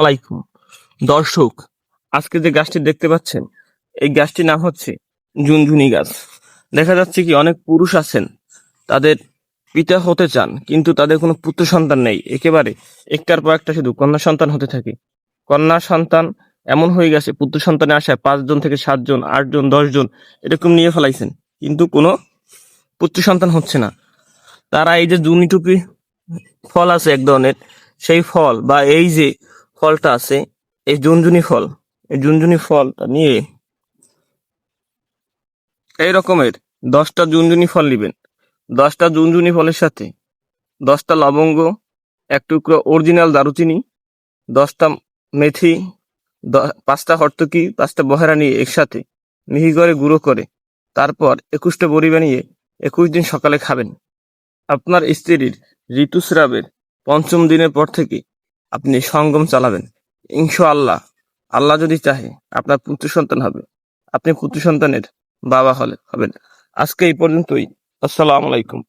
আলাইকুম। দর্শক, আজকে যে গাছটি দেখতে পাচ্ছেন, এই গাছটির নাম হচ্ছে জুনজুনি গাছ। দেখা যাচ্ছে কি অনেক পুরুষ আছেন, তাদের পিতা হতে চান, কিন্তু তাদের কোনো পুত্র সন্তান নেই। একেবারে একটার পর একটা শুধু কন্যা সন্তান হতে থাকে। কন্যা সন্তান এমন হয়ে গেছে, পুত্র সন্তানের আশায় পাঁচজন থেকে সাতজন, আটজন, দশজন, এরকম নিয়ে ফেলাইছেন। কিন্তু কোনো পুত্র সন্তান হচ্ছে না। তারা এই যে জুনি টুপি ফল আছে এক ধরনের, সেই ফল বা এই যে ফলটা আছে, এই জুনজুনি ফল, এই জুনজুনি ফলটা নিয়ে এই রকমের দশটা জুনজুনি ফল নেবেন। দশটা জুনজুনি ফলের সাথে দশটা লবঙ্গ, এক টুকরো অরিজিনাল দারুচিনি, দশটা মেথি পাঁচটা হর্তকি পাঁচটা বহেরা নিয়ে একসাথে মিহি করে গুঁড়ো করে তারপর একুশটা বড়ি বানিয়ে একুশ দিন সকালে খাবেন। আপনার স্ত্রীর ঋতুস্রাবের পঞ্চম দিনের পর থেকে আপনি সঙ্গম চালাবেন। ইনশাআল্লাহ, আল্লাহ যদি চাহে আপনার পুত্র সন্তান হবে, আপনি পুত্র সন্তানের বাবা হলে হবেন। আজকে এই পর্যন্তই। আসসালামু আলাইকুম।